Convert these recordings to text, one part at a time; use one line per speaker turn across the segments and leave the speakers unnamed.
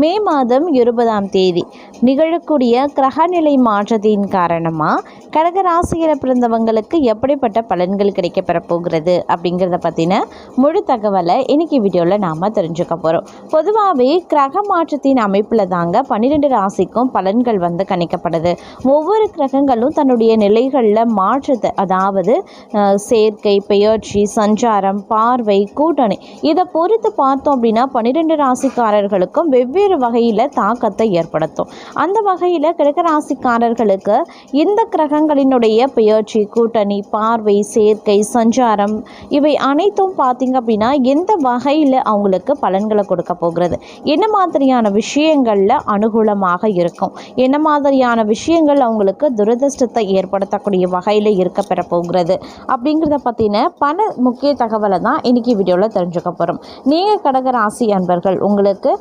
மே மாதம் இருபதாம் தேதி. நிகழக்கூடிய கிரகநிலை மாற்றத்தின் காரணமாக கடகராசியில் பிறந்தவங்களுக்கு எப்படிப்பட்ட பலன்கள் கிடைக்கப்பெற போகிறது? அப்படிங்கிறத பற்றின முழு தகவலை இன்னைக்கு வீடியோவில் நாம் தெரிஞ்சுக்க போகிறோம் பொதுவாகவே கிரக மாற்றத்தின் அமைப்பில் தாங்க பன்னிரெண்டு ராசிக்கும் பலன்கள் வந்து கணிக்கப்படுது. ஒவ்வொரு கிரகங்களும் தன்னுடைய நிலைகளில் மாற்றத்தை அதாவது சேர்க்கை பெயர்ச்சி சஞ்சாரம் பார்வை கூட்டணி இதை பொறுத்து பார்த்தோம் அப்படின்னா பன்னிரெண்டு ராசிக்காரர்களுக்கும் வெவ்வேறு பல்வேறு வகையில் தாக்கத்தை ஏற்படுத்தும். அந்த வகையில் கிழக்கு ராசிக்காரர்களுக்கு இந்த கிரகங்களினுடைய பெயர்ச்சி கூட்டணி பார்வை சேர்க்கை சஞ்சாரம் இவை அனைத்தும் பார்த்திங்க அப்படின்னா எந்த வகையில் அவங்களுக்கு பலன்களை கொடுக்க போகிறது? என்ன மாதிரியான விஷயங்களில் அனுகூலமாக இருக்கும்? என்ன மாதிரியான விஷயங்கள் அவங்களுக்கு துரதிருஷ்டத்தை ஏற்படுத்தக்கூடிய வகையில் இருக்க பெற போகிறது? அப்படிங்கிறத பற்றின பல முக்கிய தகவலை தான் இன்றைக்கி வீடியோவில் தெரிஞ்சுக்க போகிறோம் நீங்கள் கடகராசி அன்பர்கள் உங்களுக்கு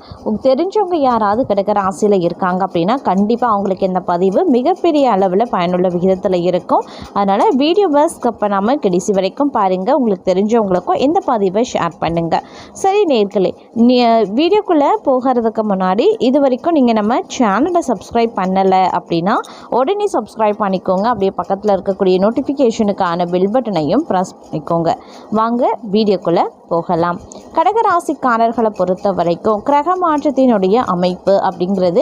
தெரிஞ்ச தெரிஞ்சவங்க யாராவது கடக ஆசையில் இருக்காங்க அப்படின்னா கண்டிப்பாக அவங்களுக்கு இந்த பதிவு மிகப்பெரிய அளவில் பயனுள்ள விகிதத்தில் இருக்கும். அதனால் வீடியோவை ஸ்கிப் பண்ணாமல் கடைசி வரைக்கும் பாருங்கள் உங்களுக்கு தெரிஞ்சவங்களுக்கும் இந்த பதிவை ஷேர் பண்ணுங்கள் சரி நேர்களே வீடியோக்குள்ளே போகிறதுக்கு முன்னாடி இது வரைக்கும் நீங்கள் நம்ம சேனலை சப்ஸ்கிரைப் பண்ணலை அப்படின்னா உடனே சப்ஸ்கிரைப் பண்ணிக்கோங்க. அப்படியே பக்கத்தில் இருக்கக்கூடிய நோட்டிஃபிகேஷனுக்கான பெல் பட்டனையும் ப்ரெஸ் பண்ணிக்கோங்க. வாங்க வீடியோக்குள்ளே போகலாம். கடகராசிக்காரர்களை பொறுத்த வரைக்கும் கிரக மாற்றத்தின் மாற்றத்தினுடைய அமைப்பு அப்படிங்கிறது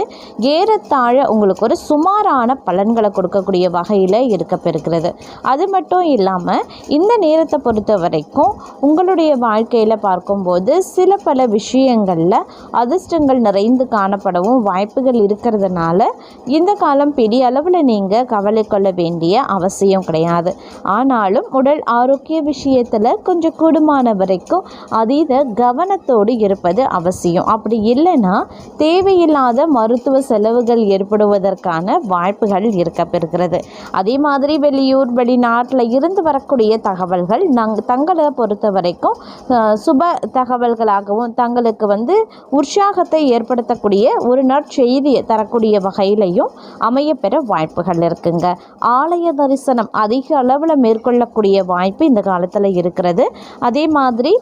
ஏறத்தாழ உங்களுக்கு ஒரு சுமாரான பலன்களை கொடுக்கக்கூடிய வகையில் இருக்கப்பெறுகிறது. அது மட்டும் இல்லாமல் இந்த நேரத்தை பொறுத்த வரைக்கும் உங்களுடைய வாழ்க்கையில் பார்க்கும்போது சில பல விஷயங்களில் அதிர்ஷ்டங்கள் நிறைந்து காணப்படவும் வாய்ப்புகள் இருக்கிறதுனால இந்த காலம் பெரிய அளவில் நீங்கள் கவலை கொள்ள வேண்டிய அவசியம் கிடையாது. ஆனாலும் உடல் ஆரோக்கிய விஷயத்தில் கொஞ்சம் கூடுமான வரைக்கும் அதீத கவனத்தோடு இருப்பது அவசியம். அப்படி இல்லைன்னா தேவையில்லாத மருத்துவ செலவுகள் ஏற்படுவதற்கான வாய்ப்புகள் இருக்கப்பெறுகிறது. அதே மாதிரி வெளியூர் வெளிநாட்டில் இருந்து வரக்கூடிய தகவல்கள் நங் தங்களை பொறுத்த வரைக்கும் சுப தகவல்களாகவும் தங்களுக்கு வந்து உற்சாகத்தை ஏற்படுத்தக்கூடிய ஒரு நற்செய்தியை தரக்கூடிய வகையிலையும் அமையப்பெற வாய்ப்புகள் இருக்குங்க. ஆலய தரிசனம் அதிக அளவில் மேற்கொள்ளக்கூடிய வாய்ப்பு இந்த காலத்தில் இருக்கிறது. அதே மாதிரி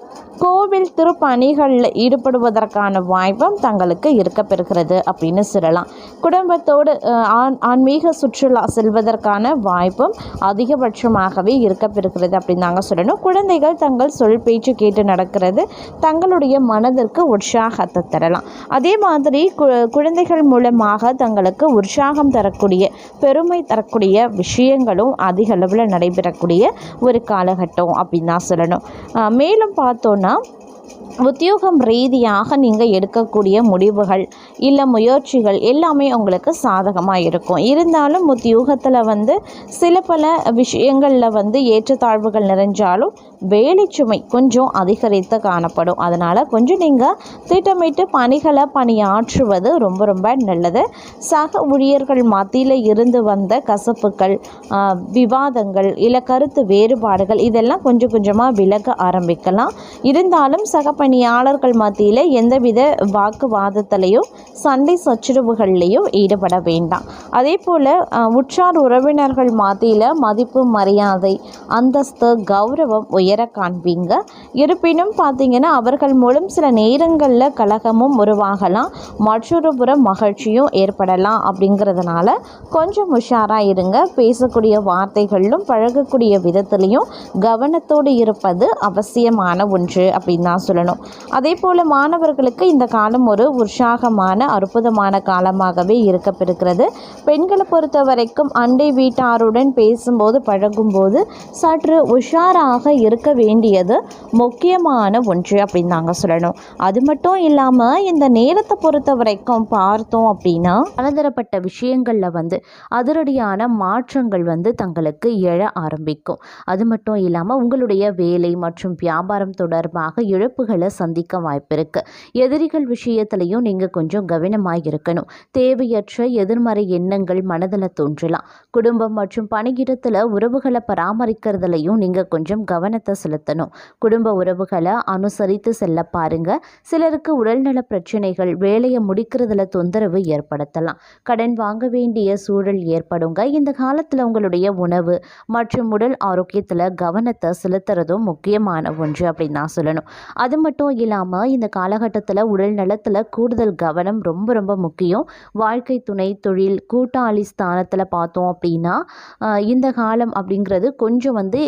கோவில் திருப்பணிகளில் ஈடுபடுவதற்கான வாய்ப்பும் தங்களுக்கு இருக்கப்பெறுகிறது அப்படின்னு சொல்லலாம். குடும்பத்தோடு ஆன் ஆன்மீக சுற்றுலா செல்வதற்கான வாய்ப்பும் அதிகபட்சமாகவே இருக்கப்பெறுகிறது அப்படின்னு தாங்க சொல்லணும். குழந்தைகள் தங்கள் சொல் பேச்சு கேட்டு நடக்கிறது தங்களுடைய மனதிற்கு உற்சாகத்தை தரலாம். அதே மாதிரி கு குழந்தைகள் மூலமாக தங்களுக்கு உற்சாகம் தரக்கூடிய பெருமை தரக்கூடிய விஷயங்களும் அதிக அளவில் நடைபெறக்கூடிய ஒரு காலகட்டம் அப்படின்னு தான் சொல்லணும். அஹ் மேலும் பார்த்தோன்னா உத்தியோகம் ரீதியாக நீங்கள் எடுக்கக்கூடிய முடிவுகள் இல்லை முயற்சிகள் எல்லாமே உங்களுக்கு சாதகமாக இருக்கும் இருந்தாலும் உத்தியோகத்தில் வந்து சில பல விஷயங்களில் வந்து ஏற்றத்தாழ்வுகள் நிறைஞ்சாலும் வேலை சுமை கொஞ்சம் அதிகரித்து காணப்படும். அதனால் கொஞ்சம் நீங்கள் திட்டமிட்டு பணிகளை பணியாற்றுவது ரொம்ப ரொம்ப நல்லது. சக ஊழியர்கள் மத்தியில் இருந்து வந்த கசப்புகள் விவாதங்கள் இல்லை கருத்து வேறுபாடுகள் இதெல்லாம் கொஞ்சம் கொஞ்சமாக விலக ஆரம்பிக்கலாம். இருந்தாலும் சக பணியாளர்கள் மத்தியில் எந்தவித வாக்குவாதத்திலையும் சண்டை சச்சரவுகள்லையும் ஈடுபட வேண்டாம். அதே போல் உற்றார் உறவினர்கள் மத்தியில் மதிப்பு மரியாதை அந்தஸ்து கௌரவம் உயர காண்பீங்க. இருப்பினும் பார்த்தீங்கன்னா அவர்கள் மூலம் சில நேரங்களில் கலகமும் உருவாகலாம். மற்றொரு புறம் மகிழ்ச்சியும் ஏற்படலாம் அப்படிங்கிறதுனால கொஞ்சம் உஷாராக இருங்க. பேசக்கூடிய வார்த்தைகளிலும் பழகக்கூடிய விதத்திலையும் கவனத்தோடு இருப்பது அவசியமான ஒன்று அப்படின்னு தான் சொல்லணும். அதே போல் மாணவர்களுக்கு இந்த காலம் ஒரு உற்சாகமான அற்புதமான காலமாகவே இருக்கப்பெறுகிறது. பெண்களை பொறுத்த வரைக்கும் அண்டை வீட்டாருடன் பேசும்போது பழகும்போது சற்று உஷாராக இருக்க வேண்டியது முக்கியமான ஒன்று அப்படின்னு நாங்கள் சொல்லணும். அது மட்டும் இல்லாமல் இந்த நேரத்தை பொறுத்த வரைக்கும் பார்த்தோம் அப்படின்னா பலதரப்பட்ட விஷயங்களில் வந்து அதிரடியான மாற்றங்கள் வந்து தங்களுக்கு எழ ஆரம்பிக்கும். அது மட்டும் இல்லாமல் உங்களுடைய வேலை மற்றும் வியாபாரம் தொடர்பாக இழப்புகளை சந்திக்க வாய்ப்பிருக்கு. எதிரிகள் விஷயத்துலையும் நீங்கள் கொஞ்சம் கவனமாக இருக்கணும் தேவையற்ற எதிர்மறை எண்ணங்கள் மனதில் தோன்றலாம். குடும்பம் மற்றும் பணியிடத்தில் உறவுகளை பராமரிக்கிறதுலையும் நீங்கள் கொஞ்சம் கவனத்தை செலுத்தணும். குடும்ப உறவுகளை அனுசரித்து செல்ல பாருங்க. சிலருக்கு உடல்நல பிரச்சனைகள் வேலையை முடிக்கிறதுல தொந்தரவு ஏற்படுத்தலாம். கடன் வாங்க வேண்டிய சூழல் ஏற்படுங்க. இந்த காலத்தில் உங்களுடைய உணவு மற்றும் உடல் ஆரோக்கியத்தில் கவனத்தை செலுத்துறதும் முக்கியமான ஒன்று அப்படின்னு நான் சொல்லணும். அது மட்டும் இல்லாமல் இந்த காலகட்டத்தில் உடல் நலத்தில் கூடுதல் கவனம் ரொம்ப ரொம்ப முக்கியம். வாழ்க்கை துணை தொழில் கூட்டாளி ஸ்தானத்தில் பார்த்தோம் அப்படின்னா இந்த காலம் அப்படிங்கிறது கொஞ்சம் வந்து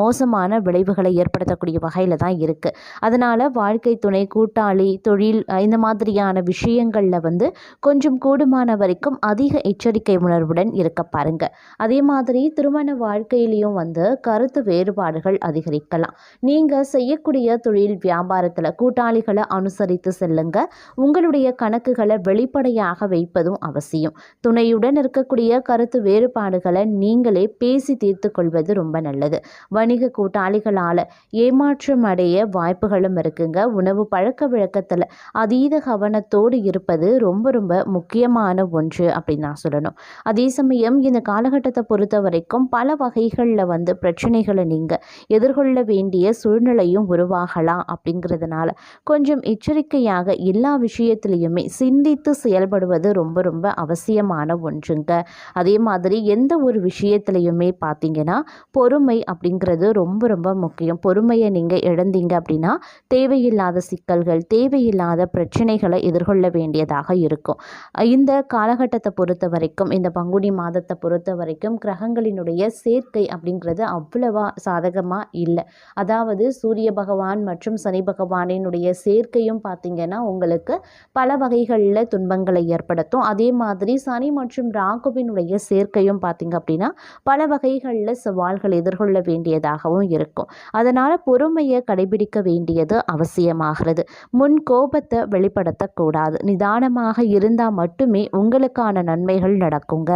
மோசமான விளைவுகளை ஏற்படுத்தக்கூடிய வகையில் தான் இருக்குது அதனால் வாழ்க்கை துணை கூட்டாளி தொழில் இந்த மாதிரியான விஷயங்களில் வந்து கொஞ்சம் கூடுமான வரைக்கும் அதிக எச்சரிக்கை உணர்வுடன் இருக்க பாருங்க. அதே மாதிரி திருமண வாழ்க்கையிலையும் வந்து கருத்து வேறுபாடுகள் அதிகரிக்கலாம். நீங்கள் செய்யக்கூடிய தொழில் வியாபாரத்தில் கூட்டாளிகளை அனுசரித்து செல்லுங்க. உங்களுடைய கணக்குகளை வெளிப்படையாக வைப்பதும் அவசியம். துணையுடன் இருக்கக்கூடிய கருத்து வேறுபாடுகளை நீங்களே பேசி தீர்த்து கொள்வது ரொம்ப நல்லது. வணிக கூட்டாளிகளால் ஏமாற்றம் அடைய வாய்ப்புகளும் இருக்குங்க. உணவு பழக்க வழக்கத்தில் அதீத கவனத்தோடு இருப்பது ரொம்ப ரொம்ப முக்கியமான ஒன்று அப்படின்னு நான் சொல்லணும். அதே சமயம் இந்த காலகட்டத்தை பொறுத்த வரைக்கும் பல வகைகளில் வந்து பிரச்சனைகளை நீங்கள் எதிர்கொள்ள வேண்டிய சூழ்நிலையும் உருவாகலாம். அப்படிங்கிறதுனால கொஞ்சம் எச்சரிக்கையாக எல்லா விஷயத்திலையுமே சிந்தித்து செயல்படுவது ரொம்ப ரொம்ப அவசியமான ஒன்றுங்க. அதே மாதிரி எந்த ஒரு விஷயத்திலையுமே பார்த்தீங்கன்னா பொறுமை அப்படிங்கிறது ரொம்ப ரொம்ப முக்கியம். பொறுமையை நீங்கள் இழந்தீங்க அப்படின்னா தேவையில்லாத சிக்கல்கள் தேவையில்லாத பிரச்சனைகளை எதிர்கொள்ள வேண்டியதாக இருக்கும். இந்த காலகட்டத்தை பொறுத்த வரைக்கும் இந்த பங்குனி மாதத்தை பொறுத்த வரைக்கும் கிரகங்களினுடைய சேர்க்கை அப்படிங்கிறது அவ்வளவா சாதகமாக இல்லை. அதாவது சூரிய பகவான் மற்றும் சனி பகவானினுடைய சேர்க்கையும் பார்த்தீங்கன்னா உங்களுக்கு பல வகைகளில் துன்பங்களை ஏற்படுத்தும். அதே மாதிரி சனி மற்றும் ராகுவினுடைய சேர்க்கையும் பார்த்தீங்க அப்படின்னா பல வகைகளில் சவால்கள் எதிர்கொள்ள வேண்டியதாகவும் இருக்கும். அதனால் பொறுமையை கடைபிடிக்க வேண்டியது அவசியமாகிறது. முன் கோபத்தை வெளிப்படுத்தக்கூடாது. நிதானமாக இருந்தால் மட்டுமே உங்களுக்கான நன்மைகள் நடக்குங்க.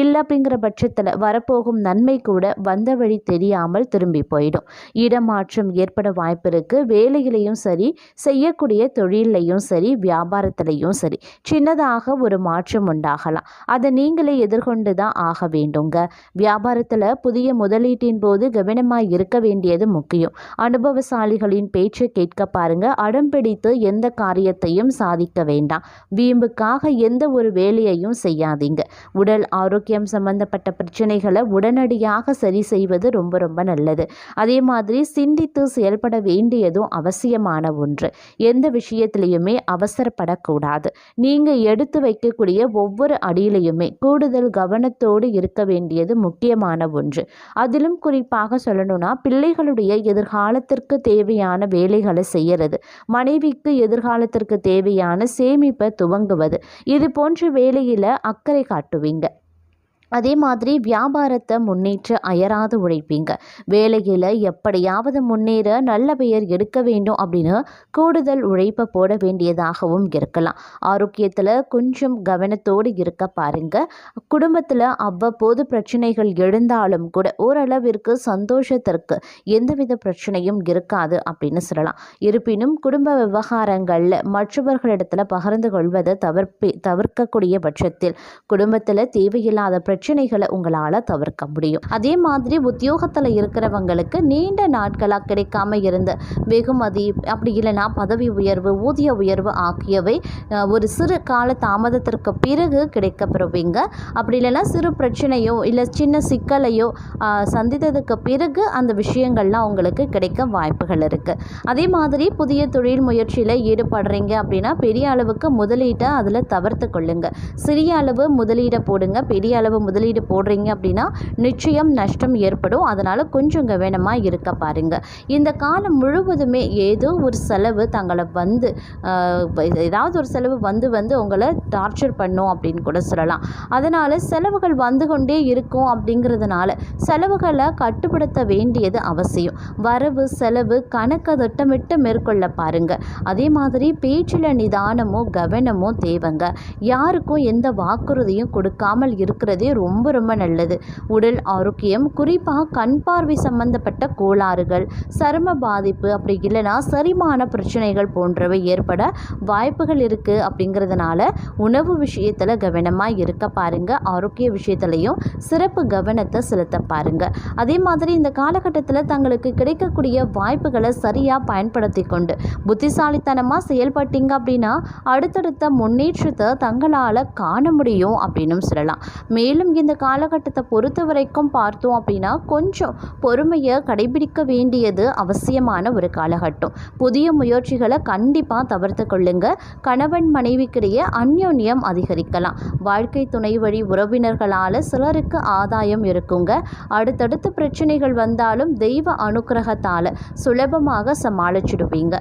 இல்லை அப்படிங்கிற பட்சத்தில் வரப்போகும் நன்மை கூட வந்த வழி தெரியாமல் திரும்பி போயிடும். இடமாற்றம் ஏற்பட வாய்ப்பு இருக்குது வேலையிலையும் சரி செய்யக்கூடிய தொழிலையும் சரி வியாபாரத்திலையும் சரி சின்னதாக ஒரு மாற்றம் உண்டாகலாம். அதை நீங்களே எதிர்கொண்டு தான் ஆக வேண்டுங்க. வியாபாரத்தில் புதிய முதலீட்டின் போது கவனமாக இருக்க வேண்டியது முக்கியம். அனுபவசாலிகளின் பேச்சை கேட்க பாருங்க. அடம் பிடித்து எந்த காரியத்தையும் சாதிக்க வேண்டாம். வீம்புக்காக எந்த ஒரு வேலையையும் செய்யாதீங்க. உடல் ஆரோக்கியம் சம்பந்தப்பட்ட பிரச்சனைகளை உடனடியாக சரி செய்வது ரொம்ப ரொம்ப நல்லது. அதே மாதிரி சிந்தித்து செயல்பட வேண்டியதும் அவசியமான ஒன்று. எந்த விஷயத்திலையுமே அவசரப்படக்கூடாது. நீங்கள் எடுத்து வைக்கக்கூடிய ஒவ்வொரு அடியிலையுமே கூடுதல் கவனத்தோடு இருக்க வேண்டியது முக்கியமான ஒன்று. அதிலும் குறிப்பாக சொல்லணும்னா பிள்ளைகளுடைய எதிர்காலத்திற்கு தேவையான வேலைகளை செய்யறது மனைவிக்கு எதிர்காலத்திற்கு தேவையான சேமிப்பை துவங்குவது இது போன்ற வேலையில் அக்கறை காட்டுவீங்க. அதே மாதிரி வியாபாரத்தை முன்னேற்ற அயராது உழைப்பீங்க. வேலையில் எப்படியாவது முன்னேற நல்ல பெயர் எடுக்க வேண்டும் அப்படின்னு கூடுதல் உழைப்பை போட வேண்டியதாகவும் இருக்கலாம். ஆரோக்கியத்தில் கொஞ்சம் கவனத்தோடு இருக்க பாருங்க. குடும்பத்தில் அவ்வப்போது பிரச்சனைகள் எழுந்தாலும் கூட ஓரளவிற்கு சந்தோஷத்திற்கு எந்தவித பிரச்சனையும் இருக்காது அப்படின்னு சொல்லலாம். இருப்பினும் குடும்ப விவகாரங்களில் மற்றவர்களிடத்தில் பகிர்ந்து கொள்வதை தவிர்ப்பி தவிர்க்கக்கூடிய பட்சத்தில் குடும்பத்தில் தேவையில்லாத பிரச்சனை பிரச்சனைகளை உங்களால் தவிர்க்க முடியும். அதே மாதிரி உத்தியோகத்தில் இருக்கிறவங்களுக்கு நீண்ட நாட்களாக கிடைக்காம இருந்த வெகுமதி அப்படி இல்லைன்னா பதவி உயர்வு ஊதிய உயர்வு ஆகியவை ஒரு சிறு கால தாமதத்திற்கு பிறகு கிடைக்கப்பெறுவீங்க. அப்படி இல்லைனா சிறு பிரச்சனையோ இல்லை சின்ன சிக்கலையோ சந்தித்ததுக்கு பிறகு அந்த விஷயங்கள்லாம் உங்களுக்கு கிடைக்க வாய்ப்புகள் இருக்குது அதே மாதிரி புதிய தொழில் முயற்சியில் ஈடுபடுறீங்க அப்படின்னா பெரிய அளவுக்கு முதலீட்டை அதில் தவிர்த்து கொள்ளுங்க. சிறிய அளவு முதலீடை போடுங்க பெரிய அளவு முதலீடு போடுறீங்க அப்படின்னா நிச்சயம் நஷ்டம் ஏற்படும். அதனால் கொஞ்சம் கவனமாக இருக்க பாருங்கள் இந்த காலம் முழுவதுமே ஏதோ ஒரு செலவு தங்களை வந்து ஏதாவது ஒரு செலவு வந்து வந்து உங்களை டார்ச்சர் பண்ணும் அப்படின்னு கூட சொல்லலாம். அதனால் செலவுகள் வந்து கொண்டே இருக்கும் அப்படிங்கிறதுனால செலவுகளை கட்டுப்படுத்த வேண்டியது அவசியம். வரவு செலவு கணக்கை திட்டமிட்டு மேற்கொள்ள பாருங்க. அதே மாதிரி பேச்சில் நிதானமும் கவனமும் தேவைங்க. யாருக்கும் எந்த வாக்குறுதியும் கொடுக்காமல் இருக்கிறதே ரொம்ப ரொம்ப நல்லது. உடல் ஆரோக்கியம் குறிப்பாக கண் பார்வை சம்பந்தப்பட்ட கோளாறுகள் சரும பாதிப்பு அப்படி இல்லைன்னா சரிமான பிரச்சனைகள் போன்றவை ஏற்பட வாய்ப்புகள் இருக்குது அப்படிங்கிறதுனால உணவு விஷயத்தில் கவனமாக இருக்க பாருங்க. ஆரோக்கிய விஷயத்துலையும் சிறப்பு கவனத்தை செலுத்த பாருங்க. அதே மாதிரி இந்த காலகட்டத்தில் தங்களுக்கு கிடைக்கக்கூடிய வாய்ப்புகளை சரியாக பயன்படுத்தி கொண்டு புத்திசாலித்தனமாக செயல்பட்டீங்க அப்படின்னா அடுத்தடுத்த முன்னேற்றத்தை தங்களால் காண முடியும் அப்படின்னும் சொல்லலாம். மேலும் மேலும் இந்த காலகட்டத்தை பொறுத்த வரைக்கும் பார்த்தோம் அப்படின்னா கொஞ்சம் பொறுமையை கடைபிடிக்க வேண்டியது அவசியமான ஒரு காலகட்டம். புதிய முயற்சிகளை கண்டிப்பாக தவிர்த்து கொள்ளுங்க. கணவன் மனைவிக்கிடையே அந்யோன்யம் அதிகரிக்கலாம். வாழ்க்கை துணை வழி உறவினர்களால் சிலருக்கு ஆதாயம் இருக்குங்க. அடுத்தடுத்து பிரச்சனைகள் வந்தாலும் தெய்வ அனுக்கிரகத்தால் சுலபமாக சமாளிச்சிடுவீங்க.